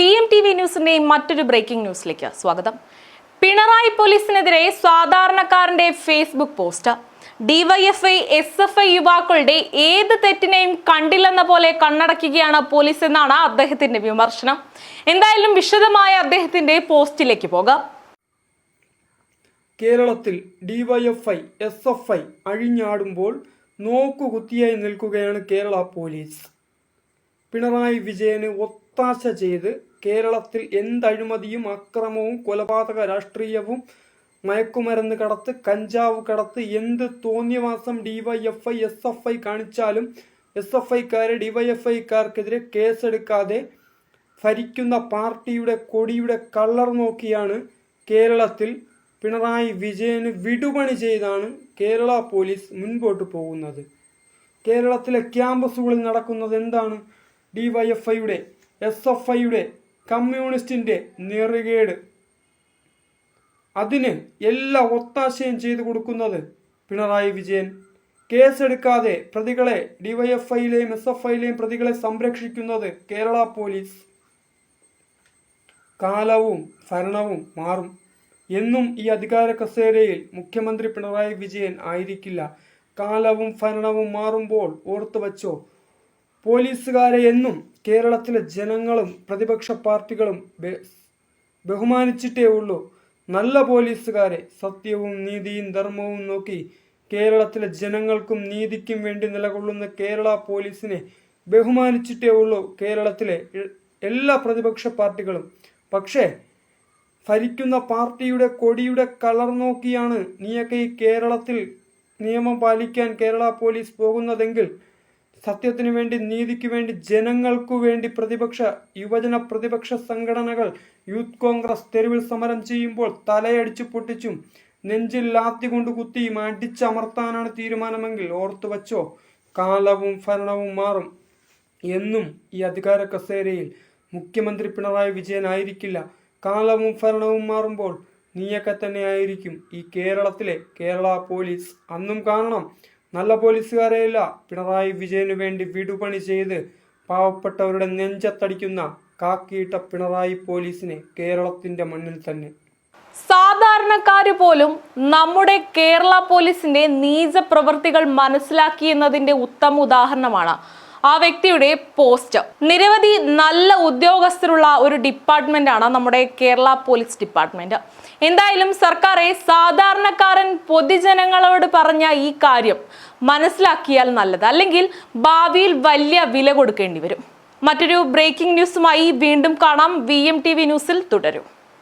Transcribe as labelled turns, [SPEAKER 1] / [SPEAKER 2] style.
[SPEAKER 1] V M T V ന്യൂസിന്റെ മറ്റൊരു breaking ന്യൂസിലേക്ക് സ്വാഗതം. പിണറായി പോലീസിനെതിരെ സാധാരണക്കാരന്റെ Facebook post DYFI S F I യുവാക്കളുടെ ഏത് തെറ്റിനെയും കണ്ടില്ലെന്ന പോലെ കണ്ണടക്കുകയാണ് പോലീസ് എന്നാണ് അദ്ദേഹത്തിന്റെ വിമർശനം. എന്തായാലും വിശദമായ അദ്ദേഹത്തിന്റെ പോസ്റ്റിലേക്ക് പോകാം.
[SPEAKER 2] കേരളത്തിൽ ഡിവൈഎഫ്ഐ എസ് എഫ് ഐ അഴിഞ്ഞാടുമ്പോൾ നോക്കുകുത്തിയായി നിൽക്കുകയാണ് കേരള പോലീസ്. പിണറായി വിജയന് ഒത്താശ ചെയ്ത് കേരളത്തിൽ എന്തഴിമതിയും അക്രമവും കൊലപാതക രാഷ്ട്രീയവും മയക്കുമരുന്ന് കടത്ത് കഞ്ചാവ് കടത്ത് എന്ത് തോന്നിയവാസം ഡിവൈഎഫ്ഐ എസ് എഫ് ഐ കാണിച്ചാലും എസ് എഫ് ഐക്കാരെ ഡിവൈഎഫ്ഐക്കാർക്കെതിരെ കേസെടുക്കാതെ ഭരിക്കുന്ന പാർട്ടിയുടെ കൊടിയുടെ കളർ നോക്കിയാണ് കേരളത്തിൽ പിണറായി വിജയന് വിടുപണി ചെയ്താണ് കേരള പോലീസ് മുൻപോട്ട് പോകുന്നത്. കേരളത്തിലെ ക്യാമ്പസുകളിൽ നടക്കുന്നത് എന്താണ്? ഡിവൈഎഫ്ഐയുടെ എസ് എഫ് ഐയുടെ കമ്മ്യൂണിസ്റ്റിന്റെ നെറുകേട്. അതിന് എല്ലാ ഒത്താശയും ചെയ്തു കൊടുക്കുന്നത് പിണറായി വിജയൻ. കേസെടുക്കാതെ പ്രതികളെ ഡിവൈഎഫ്ഐയിലെയും എസ് എഫ് ഐയിലെയും പ്രതികളെ സംരക്ഷിക്കുന്നത് കേരള പോലീസ്. കാലവും ഭരണവും മാറും. എന്നും ഈ അധികാര കസേരയിൽ മുഖ്യമന്ത്രി പിണറായി വിജയൻ ആയിരിക്കില്ല. കാലവും ഭരണവും മാറുമ്പോൾ ഓർത്തു വച്ചോ പോലീസുകാരെ എന്നും കേരളത്തിലെ ജനങ്ങളും പ്രതിപക്ഷ പാർട്ടികളും ബഹുമാനിച്ചിട്ടേ ഉള്ളൂ. നല്ല പോലീസുകാരെ സത്യവും നീതിയും ധർമ്മവും നോക്കി കേരളത്തിലെ ജനങ്ങൾക്കും നീതിക്കും വേണ്ടി നിലകൊള്ളുന്ന കേരള പോലീസിനെ ബഹുമാനിച്ചിട്ടേ ഉള്ളൂ കേരളത്തിലെ എല്ലാ പ്രതിപക്ഷ പാർട്ടികളും. പക്ഷേ ഭരിക്കുന്ന പാർട്ടിയുടെ കൊടിയുടെ കളർ നോക്കിയാണ് നീയൊക്കെ ഈ കേരളത്തിൽ നിയമം പാലിക്കാൻ കേരള പോലീസ് പോകുന്നതെങ്കിൽ സത്യത്തിനു വേണ്ടി നീതിക്ക് വേണ്ടി ജനങ്ങൾക്കു വേണ്ടി പ്രതിപക്ഷ യുവജന പ്രതിപക്ഷ സംഘടനകൾ യൂത്ത് കോൺഗ്രസ് തെരുവിൽ സമരം ചെയ്യുമ്പോൾ തലയടിച്ചു പൊട്ടിച്ചും നെഞ്ചിൽ ലാത്തി കൊണ്ട് കുത്തിയും അടിച്ചമർത്താനാണ് തീരുമാനമെങ്കിൽ ഓർത്തു വച്ചോ കാലവും ഭരണവും മാറും എന്നും ഈ അധികാര കസേരയിൽ മുഖ്യമന്ത്രി പിണറായി വിജയൻ ആയിരിക്കില്ല. കാലവും ഭരണവും മാറുമ്പോൾ നീയൊക്കെ തന്നെയായിരിക്കും ഈ കേരളത്തിലെ കേരള പോലീസ്. അന്നും കാണണം നല്ല പോലീസുകാരെയല്ല പിണറായി വിജയനു വേണ്ടി വീടുപണി ചെയ്ത് പാവപ്പെട്ടവരുടെ നെഞ്ചത്തടിക്കുന്ന കാക്കിയിട്ട പിണറായി പോലീസിനെ കേരളത്തിന്റെ മണ്ണിൽ തന്നെ.
[SPEAKER 1] സാധാരണക്കാര് പോലും നമ്മുടെ കേരള പോലീസിന്റെ നീച പ്രവൃത്തികൾ മനസ്സിലാക്കി എന്നതിന്റെ ഉത്തമ ഉദാഹരണമാണ് ആ വ്യക്തിയുടെ പോസ്റ്റ്. നിരവധി നല്ല ഉദ്യോഗസ്ഥരുള്ള ഒരു ഡിപ്പാർട്ട്മെന്റ് ആണ് നമ്മുടെ കേരള പോലീസ് ഡിപ്പാർട്ട്മെന്റ്. എന്തായാലും സർക്കാരെ സാധാരണക്കാരൻ പൊതുജനങ്ങളോട് പറഞ്ഞ ഈ കാര്യം മനസ്സിലാക്കിയാൽ നല്ലത്. അല്ലെങ്കിൽ ഭാവിയിൽ വലിയ വില കൊടുക്കേണ്ടി വരും. മറ്റൊരു ബ്രേക്കിംഗ് ന്യൂസുമായി വീണ്ടും കാണാം. വി എം ടി വി ന്യൂസിൽ തുടരും.